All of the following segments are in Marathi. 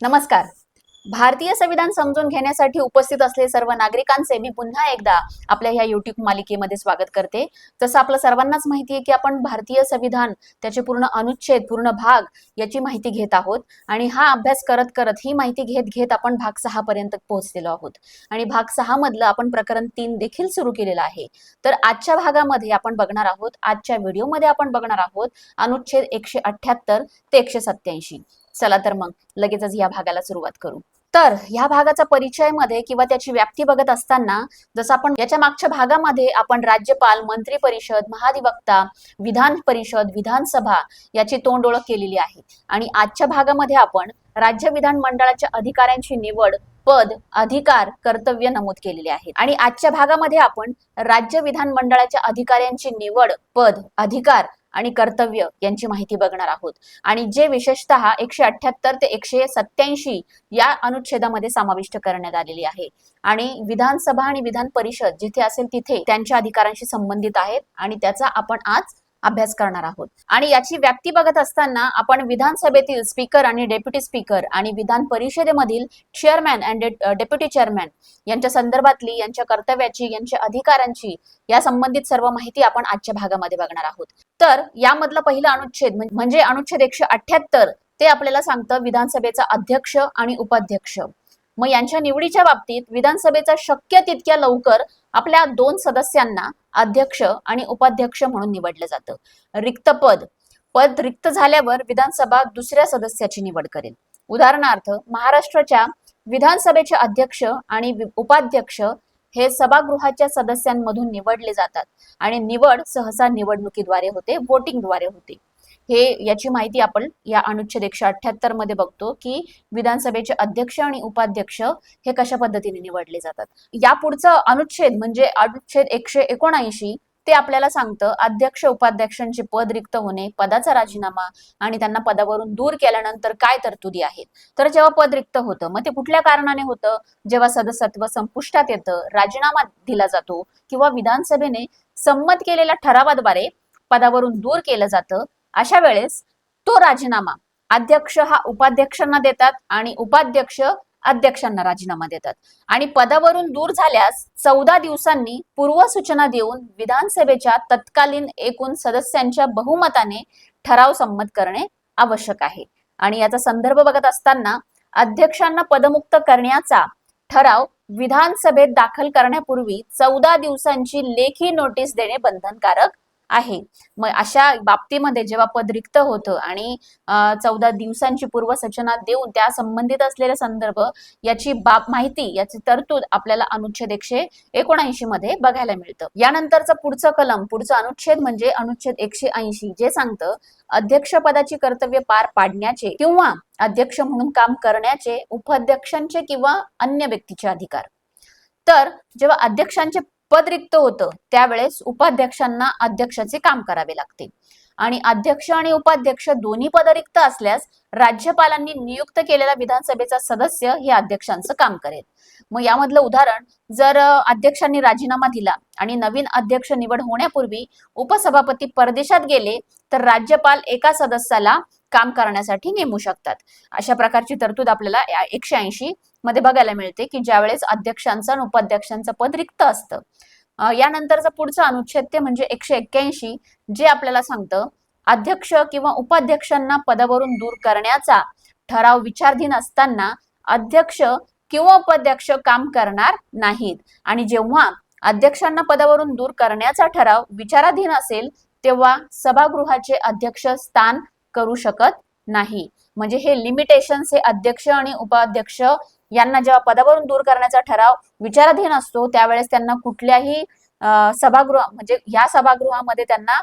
नमस्कार. भारतीय संविधान समजून घेण्यासाठी उपस्थित असले सर्व नागरिकांचे मी पुन्हा एकदा आपल्या ह्या युट्यूब मालिकेमध्ये स्वागत करते. जसं आपलं सर्वांनाच माहिती आहे की आपण भारतीय संविधान त्याचे पूर्ण अनुच्छेद पूर्ण भाग याची माहिती घेत आहोत आणि हा अभ्यास करत करत ही माहिती घेत घेत आपण भाग सहा पर्यंत पोहोचलेलो आहोत. आणि भाग सहा मधलं आपण प्रकरण तीन देखील सुरू केलेलं आहे. तर आजच्या भागामध्ये आपण बघणार आहोत आजच्या व्हिडिओमध्ये आपण बघणार आहोत अनुच्छेद एकशे अठ्याहत्तर ते एकशे सत्याऐंशी चला तर मग लगेचच या भागाला सुरुवात करू. तर ह्या भागाचा परिचयमध्ये किंवा त्याची व्याप्ती बघत असताना जसं आपण याच्या मागच्या भागामध्ये आपण राज्यपाल मंत्री परिषद महाधिवक्ता विधान परिषद विधानसभा याची तोंड ओळख केलेली आहे. आणि आजच्या भागामध्ये आपण राज्य विधान मंडळाच्या अधिकाऱ्यांची निवड पद अधिकार कर्तव्य नमूद केलेले आहेत. आणि आजच्या भागामध्ये आपण राज्य विधान मंडळाच्या अधिकाऱ्यांची निवड पद अधिकार आणि कर्तव्य यांची माहिती बघणार आहोत. आणि जे विशेषतः एकशे अठ्याहत्तर ते एकशे सत्याऐंशी या अनुच्छेदामध्ये समाविष्ट करण्यात आलेली आहे. आणि विधानसभा आणि विधान परिषद जिथे असेल तिथे त्यांच्या अधिकारांशी संबंधित आहेत. आणि त्याचा आपण आज अभ्यास करणार आहोत. आणि याची व्याप्ती बघत असताना आपण विधानसभेतील स्पीकर आणि डेप्युटी स्पीकर आणि विधान परिषदेमधील चेअरमॅन अँड डेप्युटी चेअरमॅन यांच्या संदर्भातली यांच्या कर्तव्याची यांच्या अधिकारांची या संबंधित सर्व माहिती आपण आजच्या भागामध्ये बघणार आहोत. तर यामधलं पहिलं अनुच्छेद म्हणजे अनुच्छेद एकशे अठ्याहत्तर ते आपल्याला सांगतं विधानसभेचा अध्यक्ष आणि उपाध्यक्ष. मग यांच्या निवडीच्या बाबतीत विधानसभेचा शक्य तितक्या लवकर आपल्या दोन सदस्यांना अध्यक्ष आणि उपाध्यक्ष म्हणून निवडलं जातं. रिक्त पद. पद रिक्त झाल्यावर विधानसभा दुसऱ्या सदस्याची निवड करेल. उदाहरणार्थ महाराष्ट्राच्या विधानसभेचे अध्यक्ष आणि उपाध्यक्ष हे सभागृहाच्या सदस्यांमधून निवडले जातात आणि निवड सहसा निवडणुकीद्वारे होते व्होटिंगद्वारे होते. हे याची माहिती आपण या अनुच्छेद एकशे अठ्याहत्तरमध्ये बघतो की विधानसभेचे अध्यक्ष आणि उपाध्यक्ष हे कशा पद्धतीने निवडले जातात. या पुढचं अनुच्छेद म्हणजे अनुच्छेद एकशे एकोणऐंशी ते आपल्याला सांगतं अध्यक्ष उपाध्यक्षांचे पद रिक्त होणे पदाचा राजीनामा आणि त्यांना पदावरून दूर केल्यानंतर काय तरतुदी आहेत? तर जेव्हा पद रिक्त होतं मग ते कुठल्या कारणाने होतं? जेव्हा सदस्यत्व संपुष्टात येतं राजीनामा दिला जातो किंवा विधानसभेने संमत केलेल्या ठरावाद्वारे पदावरून दूर केलं जातं अशा वेळेस तो राजीनामा अध्यक्ष हा उपाध्यक्षांना देतात आणि उपाध्यक्ष अध्यक्षांना राजीनामा देतात. आणि पदावरून दूर झाल्यास चौदा दिवसांनी पूर्वसूचना देऊन विधानसभेच्या तत्कालीन एकूण सदस्यांच्या बहुमताने ठराव संमत करणे आवश्यक आहे. आणि याचा संदर्भ बघत असताना अध्यक्षांना पदमुक्त करण्याचा ठराव विधानसभेत दाखल करण्यापूर्वी चौदा दिवसांची लेखी नोटीस देणे बंधनकारक आहे. मग अशा बाबतीमध्ये जेव्हा पद रिक्त होतं आणि चौदा दिवसांची पूर्वसूचना देऊन त्या संबंधित असलेले संदर्भ याची बाब माहिती याची तरतूद आपल्याला अनुच्छेद एकशे एकोणऐंशी मध्ये बघायला मिळतं. यानंतरचं पुढचं कलम पुढचं अनुच्छेद म्हणजे अनुच्छेद एकशे ऐंशी जे सांगतं अध्यक्षपदाची कर्तव्य पार पाडण्याचे किंवा अध्यक्ष म्हणून काम करण्याचे उपाध्यक्षांचे किंवा अन्य व्यक्तीचे अधिकार. तर जेव्हा अध्यक्षांचे पद रिक्त होतं. त्यावेळेस उपाध्यक्षांना अध्यक्षाचे काम करावे लागते. आणि अध्यक्ष आणि उपाध्यक्ष दोन्ही पद रिक्त असल्यास राज्यपालांनी नियुक्त केलेला विधानसभेचा सदस्य हे अध्यक्षांचं काम करेल. मग यामधलं उदाहरण जर अध्यक्षांनी राजीनामा दिला आणि नवीन अध्यक्ष निवड होण्यापूर्वी उपसभापती परदेशात गेले तर राज्यपाल एका सदस्याला काम करण्यासाठी नेमू शकतात. अशा प्रकारची तरतूद आपल्याला एकशे ऐंशी मध्ये बघायला मिळते की ज्यावेळेस अध्यक्षांचं आणि उपाध्यक्षांचं पद रिक्त असतं. यानंतरचा पुढचा पुढचं अनुच्छेद ते म्हणजे एकशे एक्क्याऐंशी जे आपल्याला सांगतं अध्यक्ष किंवा उपाध्यक्षांना पदावरून दूर करण्याचा ठराव विचारधीन असताना अध्यक्ष किंवा उपाध्यक्ष काम करणार नाहीत. आणि जेव्हा अध्यक्षांना पदावरून दूर करण्याचा ठराव विचाराधीन असेल तेव्हा सभागृहाचे अध्यक्ष स्थान करू शकत नाही. म्हणजे हे लिमिटेशन्स हे अध्यक्ष आणि उपाध्यक्ष यांना जेव्हा पदावरून दूर करण्याचा ठराव विचाराधीन असतो त्यावेळेस त्यांना कुठल्याही सभागृह म्हणजे या सभागृहामध्ये त्यांना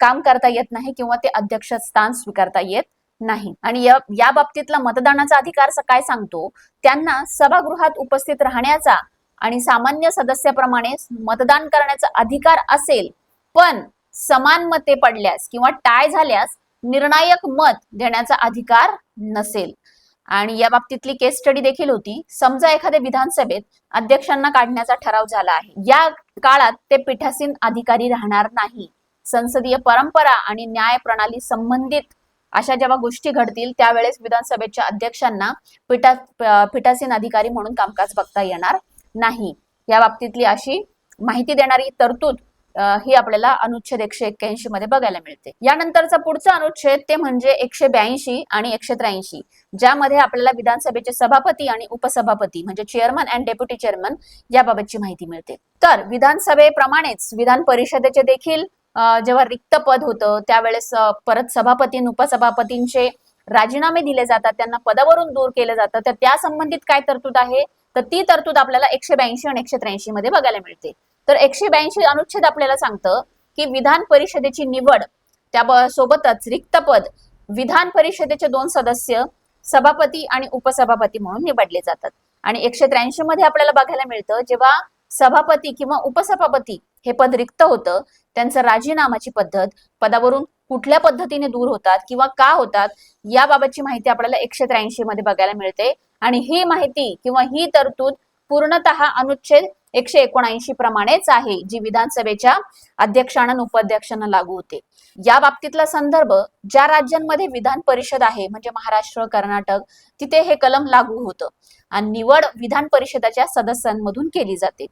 काम करता येत नाही किंवा ते अध्यक्ष स्थान स्वीकारता येत नाही. आणि या या बाबतीतला मतदानाचा अधिकार काय सांगतो? त्यांना सभागृहात उपस्थित राहण्याचा आणि सामान्य सदस्याप्रमाणे मतदान करण्याचा अधिकार असेल पण समान मते पडल्यास किंवा टाय झाल्यास निर्णायक मत देण्याचा अधिकार नसेल. आणि या बाबतीतली केस स्टडी देखील होती. समजा एखाद्या विधानसभेत अध्यक्षांना काढण्याचा ठराव झाला आहे. या काळात ते पीठासीन अधिकारी राहणार नाही. संसदीय परंपरा आणि न्याय प्रणाली संबंधित अशा जेव्हा गोष्टी घडतील त्यावेळेस विधानसभेच्या अध्यक्षांना पीठा पीठासीन अधिकारी म्हणून कामकाज बघता येणार नाही. या बाबतीतली अशी माहिती देणारी तरतूद ही आपल्याला अनुच्छेद एकशे एक्क्याऐंशी मध्ये बघायला मिळते. यानंतरचा पुढचा अनुच्छेद ते म्हणजे एकशे ब्याऐंशी आणि एकशे त्र्याऐंशी ज्यामध्ये आपल्याला विधानसभेचे सभापती आणि उपसभापती म्हणजे चेअरमन अँड डेप्युटी चेअरमन याबाबतची माहिती मिळते. तर विधानसभेप्रमाणेच विधान परिषदेचे देखील जेव्हा रिक्त पद होतं त्यावेळेस परत सभापती उपसभापतींचे राजीनामे दिले जातात त्यांना पदावरून दूर केलं जातं तर त्या संबंधित काय तरतूद आहे? तर ती तरतूद आपल्याला एकशे ब्याऐंशी आणि एकशे त्र्याऐंशी मध्ये बघायला मिळते. तर एकशे ब्याऐंशी अनुच्छेद आपल्याला सांगतं की विधान परिषदेची निवड त्या सोबतच रिक्त पद विधान परिषदेचे दोन सदस्य सभापती आणि उपसभापती म्हणून निवडले जातात. आणि एकशे त्र्याऐंशी मध्ये आपल्याला बघायला मिळतं जेव्हा सभापती किंवा उपसभापती हे पद रिक्त होतं त्यांचं राजीनामाची पद्धत पदावरून कुठल्या पद्धतीने दूर होतात किंवा का होतात याबाबतची माहिती आपल्याला एकशे त्र्याऐंशी मध्ये बघायला मिळते. आणि ही माहिती किंवा ही तरतूद पूर्णतः अनुच्छेद एकशे एकोणऐंशी प्रमाणेच आहे जी विधानसभेच्या अध्यक्षांना आणि उपाध्यक्षांना लागू होते. या बाबतीतला संदर्भ ज्या राज्यांमध्ये विधान परिषद आहे म्हणजे महाराष्ट्र कर्नाटक तिथे हे कलम लागू होतं. आणि निवड विधान परिषदाच्या सदस्यांमधून केली जाते.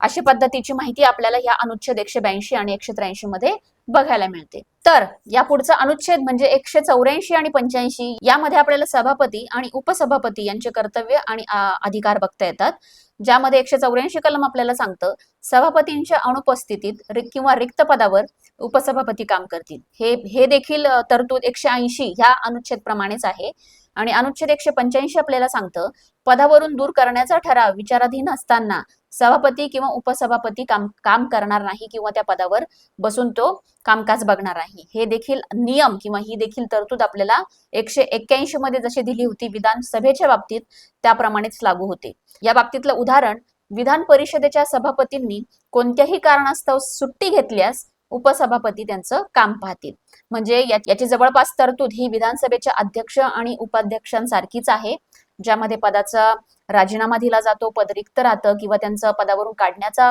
अशी पद्धतीची माहिती आपल्याला या अनुच्छेद एकशे ब्याऐंशी आणि एकशे त्र्याऐंशी मध्ये बघायला मिळते. तर या पुढचा अनुच्छेद म्हणजे एकशे चौऱ्याऐंशी आणि पंच्याऐंशी यामध्ये आपल्याला सभापती आणि उपसभापती यांचे कर्तव्य आणि अधिकार बघता येतात. ज्यामध्ये एकशे चौऱ्याऐंशी कलम आपल्याला सांगतं सभापतींच्या अनुपस्थितीत किंवा रिक्त पदावर उपसभापती काम करतील. हे हे देखील तरतूद एकशे ऐंशी ह्या अनुच्छेद प्रमाणेच आहे. आणि अनुच्छेद एकशे पंच्याऐंशी आपल्याला सांगतं पदावरून दूर करण्याचा ठराव विचाराधीन असताना सभापती किंवा उपसभापती काम काम करणार नाही किंवा त्या पदावर बसून तो कामकाज बघणार नाही. हे देखील नियम किंवा ही देखील तरतूद आपल्याला एकशे एक्क्याऐंशी मध्ये जशी दिली होती विधानसभेच्या बाबतीत त्याप्रमाणेच लागू होते. या बाबतीतलं उदाहरण विधान परिषदेच्या सभापतींनी कोणत्याही कारणास्तव सुट्टी घेतल्यास उपसभापती त्यांचं काम पाहतील. म्हणजे याची जवळपास तरतूद ही विधानसभेच्या अध्यक्ष आणि उपाध्यक्षांसारखीच आहे ज्यामध्ये पदाचा राजीनामा दिला जातो पद रिक्त राहतं किंवा त्यांचं पदावरून काढण्याचा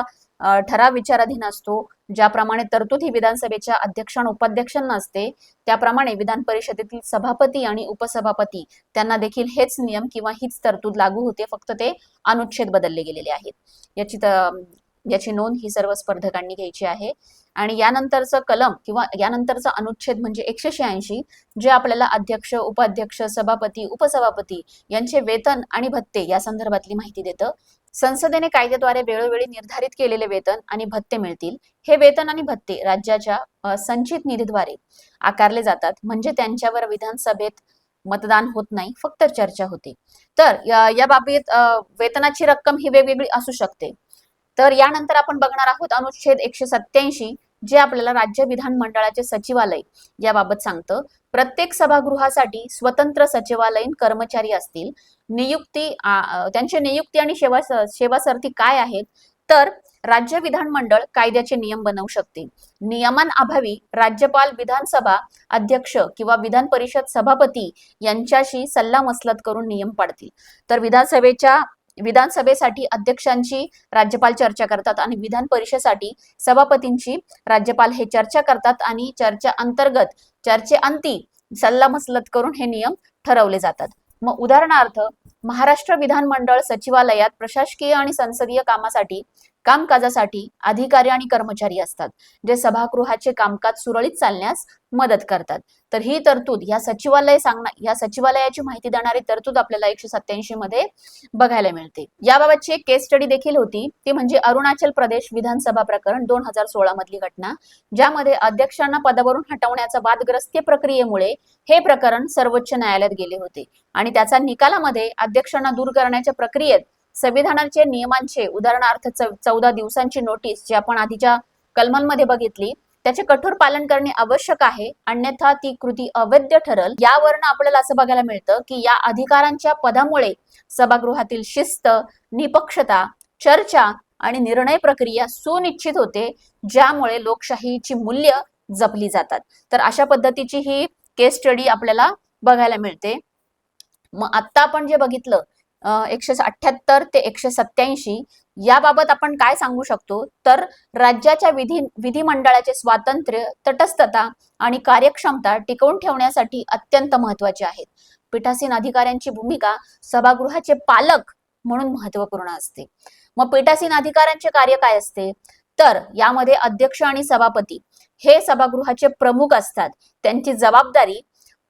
ठराव विचाराधीन असतो. ज्याप्रमाणे तरतूद ही विधानसभेच्या अध्यक्ष आणि उपाध्यक्षांना असते त्याप्रमाणे विधान परिषदेतील सभापती आणि उपसभापती त्यांना देखील हेच नियम किंवा हीच तरतूद लागू होते फक्त ते अनुच्छेद बदलले गेलेले आहेत. याची याची नोंद ही सर्व स्पर्धकांनी घ्यायची आहे. आणि यानंतरचं कलम किंवा यानंतरचा अनुच्छेद म्हणजे एकशे शहाऐंशी जे आपल्याला अध्यक्ष उपाध्यक्ष सभापती उपसभापती यांचे वेतन आणि भत्ते या संदर्भातली माहिती देतं. संसदेने कायद्याद्वारे वेळोवेळी निर्धारित केलेले वेतन आणि भत्ते मिळतील. हे वेतन आणि भत्ते राज्याच्या संचित निधीद्वारे आकारले जातात. म्हणजे त्यांच्यावर विधानसभेत मतदान होत नाही फक्त चर्चा होते. तर या बाबतीत वेतनाची रक्कम ही वेगवेगळी असू शकते. तर यानंतर आपण बघणार आहोत अनुच्छेद एकशे सत्याऐंशी जे आपल्याला राज्य विधानमंडळाचे सचिवालय याबाबत सांगतं. प्रत्येक सभागृहासाठी स्वतंत्र सचिवालयीन कर्मचारी असतील. नियुक्ती त्यांची नियुक्ती आणि सेवा सेवा सरती काय आहेत? तर राज्य विधानमंडळ कायद्याचे नियम बनवू शकते. नियमन अभावी राज्यपाल विधानसभा अध्यक्ष किंवा विधान परिषद सभापती यांच्याशी सल्लामसलत करून नियम पाडतील. तर विधानसभेच्या विधानसभेसाठी अध्यक्षांची राज्यपाल चर्चा करतात आणि विधान परिषदेसाठी सभापतींची राज्यपाल हे चर्चा करतात आणि चर्चा अंतर्गत चर्चेअंती सल्लामसलत करून हे नियम ठरवले जातात. मग उदाहरणार्थ महाराष्ट्र विधानमंडळ सचिवालयात प्रशासकीय आणि संसदीय कामासाठी कामकाजासाठी अधिकारी आणि कर्मचारी असतात जे सभागृहाचे कामकाज सुरळीत चालण्यास मदत करतात. तर ही तरतूद या सचिवालय सांगणार या सचिवालयाची माहिती देणारी तरतूद आपल्याला एकशे सत्याऐंशी मध्ये बघायला मिळते. याबाबतची एक केस स्टडी देखील होती. ती म्हणजे अरुणाचल प्रदेश विधानसभा प्रकरण दोन हजार सोळा मधली घटना ज्यामध्ये अध्यक्षांना पदावरून हटवण्याच्या वादग्रस्त प्रक्रियेमुळे हे प्रकरण सर्वोच्च न्यायालयात गेले होते. आणि त्याचा निकालामध्ये अध्यक्षांना दूर करण्याच्या प्रक्रियेत संविधानाचे नियमांचे उदाहरणार्थ चौ- चौदा दिवसांची नोटीस जी आपण आधीच्या कलमांमध्ये बघितली त्याचे कठोर पालन करणे आवश्यक आहे. अन्यथा ती कृती अवैध ठरल. यावरनं आपल्याला असं बघायला मिळतं की या अधिकारांच्या पदामुळे सभागृहातील शिस्त निपक्षता चर्चा आणि निर्णय प्रक्रिया सुनिश्चित होते ज्यामुळे लोकशाहीची मूल्य जपली जातात. तर अशा पद्धतीची ही केस स्टडी आपल्याला बघायला मिळते. मग आत्ता आपण जे बघितलं एकशे अठ्ठ्याहत्तर ते एकशे सत्याऐंशी याबाबत आपण काय सांगू शकतो? तर राज्याच्या विधी विधिमंडळाचे स्वातंत्र्य तटस्थता आणि कार्यक्षमता टिकवून ठेवण्यासाठी अत्यंत महत्त्वाचे आहेत. पीठासीन अधिकाऱ्यांची भूमिका सभागृहाचे पालक म्हणून महत्त्वपूर्ण असते. मग पीठासीन अधिकाऱ्यांचे कार्य काय असते? तर यामध्ये अध्यक्ष आणि सभापती हे सभागृहाचे प्रमुख असतात. त्यांची जबाबदारी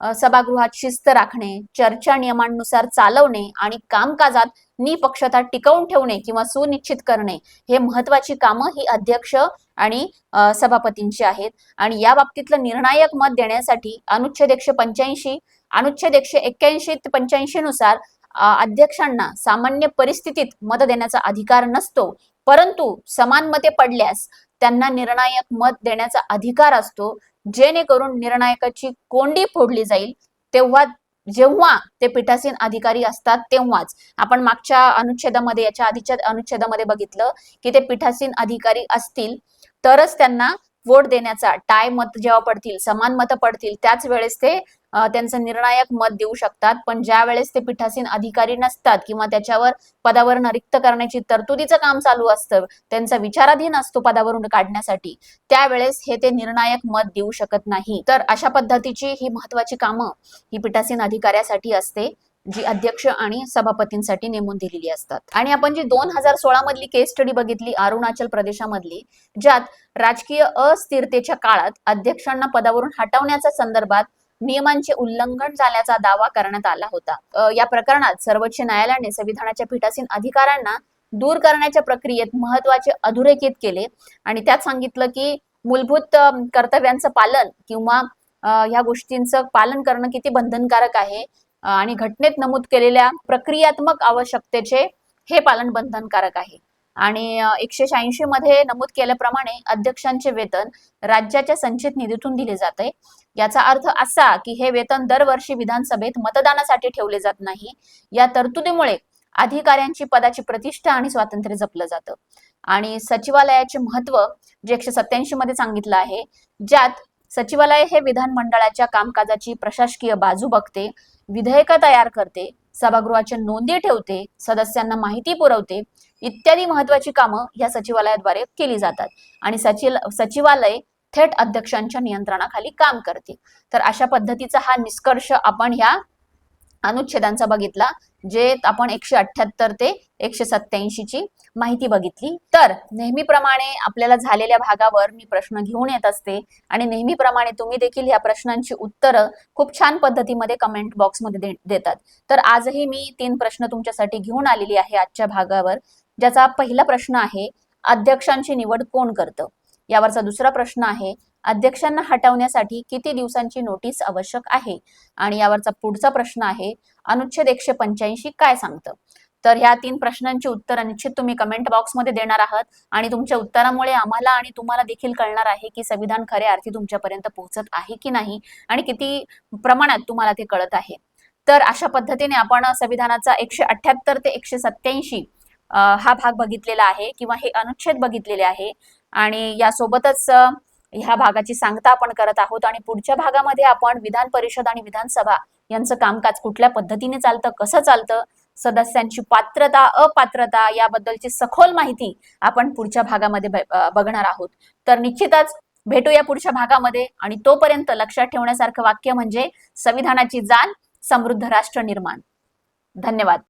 सभागृहात शिस्त राखणे चर्चा नियमांनुसार चालवणे आणि कामकाजात निपक्षता टिकवून ठेवणे किंवा सुनिश्चित करणे हे महत्वाची कामं ही अध्यक्ष आणि सभापतींची आहेत. आणि या बाबतीतलं निर्णायक मत देण्यासाठी अनुच्छेद एकशे पंच्याऐंशी अनुच्छेद एकशे एक्क्याऐंशी ते पंच्याऐंशी नुसार अध्यक्षांना सामान्य परिस्थितीत मत देण्याचा अधिकार नसतो. परंतु समान मते पडल्यास त्यांना निर्णायक मत देण्याचा अधिकार असतो. जेणेकरून निर्णायकाची कोंडी फोडली जाईल. तेव्हा जेव्हा ते पीठासीन अधिकारी असतात तेव्हाच. आपण मागच्या अनुच्छेदामध्ये याच्या आधीच्या अनुच्छेदामध्ये बघितलं की ते पीठासीन अधिकारी असतील तरच त्यांना वोट देण्याचा टाय मत जेव्हा पडतील समान मतं पडतील त्याच वेळेस ते त्यांचं निर्णायक मत देऊ शकतात. पण ज्या वेळेस ते पीठासीन अधिकारी नसतात किंवा त्याच्यावर पदावरून रिक्त करण्याची तरतुदीचं काम चालू असतं त्यांचा विचाराधीन असतो पदावरून काढण्यासाठी त्यावेळेस हे ते निर्णायक मत देऊ शकत नाही. तर अशा पद्धतीची ही महत्वाची कामं ही पीठासीन अधिकाऱ्यासाठी असते जी अध्यक्ष आणि सभापतींसाठी नेमून दिलेली असतात. आणि आपण जी दोन हजार सोळा मधली केस स्टडी बघितली अरुणाचल प्रदेशामधली ज्यात राजकीय अस्थिरतेच्या काळात अध्यक्षांना पदावरून हटवण्याच्या संदर्भात नियमांचे उल्लंघन झाल्याचा दावा करण्यात आला होता. या प्रकरणात सर्वोच्च न्यायालयाने संविधानाच्या पीठासीन अधिकारांना दूर करण्याच्या प्रक्रियेत महत्त्वाचे अधोरेखित केले आणि त्यात सांगितलं की मूलभूत कर्तव्यांचं पालन किंवा ह्या गोष्टींचं पालन करणं किती बंधनकारक आहे? आणि घटनेत नमूद केलेल्या प्रक्रियात्मक आवश्यकतेचे हे पालन बंधनकारक आहे. आणि एकशे शहाऐंशी मध्ये नमूद केल्याप्रमाणे अध्यक्षांचे वेतन राज्याच्या संचित निधीतून दिले जाते. याचा अर्थ असा की हे वेतन दरवर्षी विधानसभेत मतदानासाठी ठेवले जात नाही. या तरतुदीमुळे अधिकाऱ्यांची पदाची प्रतिष्ठा आणि स्वातंत्र्य जपलं जातं. आणि सचिवालयाचे महत्त्व जे एकशे सत्याऐंशी मध्ये सांगितलं आहे ज्यात सचिवालय हे विधानमंडळाच्या कामकाजाची प्रशासकीय बाजू बघते विधेयक तयार करते सभागृहाच्या नोंदी ठेवते सदस्यांना माहिती पुरवते इत्यादी महत्वाची कामं या सचिवालयाद्वारे केली जातात. आणि सचिल सचिवालय थेट अध्यक्षांच्या नियंत्रणाखाली काम करते. तर अशा पद्धतीचा हा निष्कर्ष आपण ह्या अनुच्छेदांचा बघितला जे आपण एकशे अठ्याहत्तर ते एकशे सत्याऐंशी ची माहिती बघितली. तर नेहमीप्रमाणे आपल्याला झालेल्या भागावर मी प्रश्न घेऊन येत असते आणि नेहमीप्रमाणे तुम्ही देखील या प्रश्नांची उत्तरं खूप छान पद्धतीमध्ये कमेंट बॉक्समध्ये देतात. तर आजही मी तीन प्रश्न तुमच्यासाठी घेऊन आलेली आहे आजच्या भागावर ज्याचा पहिला प्रश्न आहे अध्यक्षांची निवड कोण करतं? यावरचा दुसरा प्रश्न आहे अध्यक्षांना हटवण्यासाठी किती दिवसांची नोटीस आवश्यक आहे? आणि यावरचा पुढचा प्रश्न आहे अनुच्छेद एकशे पंच्याऐंशी काय सांगतं? तर ह्या तीन प्रश्नांची उत्तर निश्चित तुम्ही कमेंट बॉक्समध्ये देणार आहात. आणि तुमच्या उत्तरामुळे आम्हाला आणि तुम्हाला देखील कळणार आहे की संविधान खऱ्या अर्थी तुमच्यापर्यंत पोहोचत आहे की नाही आणि किती प्रमाणात तुम्हाला ते कळत आहे. तर अशा पद्धतीने आपण संविधानाचा एकशे अठ्याहत्तर ते एकशे सत्याऐंशी हा भाग बघितलेला आहे किंवा हे अनुच्छेद बघितलेले आहे. आणि यासोबतच ह्या भागाची सांगता आपण करत आहोत आणि पुढच्या भागामध्ये आपण विधान परिषद आणि विधानसभा यांचं कामकाज कुठल्या पद्धतीने चालतं कसं चालतं सदस्यांची पात्रता अपात्रता याबद्दलची सखोल माहिती आपण पुढच्या भागामध्ये बघणार आहोत. तर निश्चितच भेटूया पुढच्या भागामध्ये आणि तोपर्यंत लक्षात ठेवण्यासारखं वाक्य म्हणजे संविधानाची जाण समृद्ध राष्ट्र निर्माण. धन्यवाद.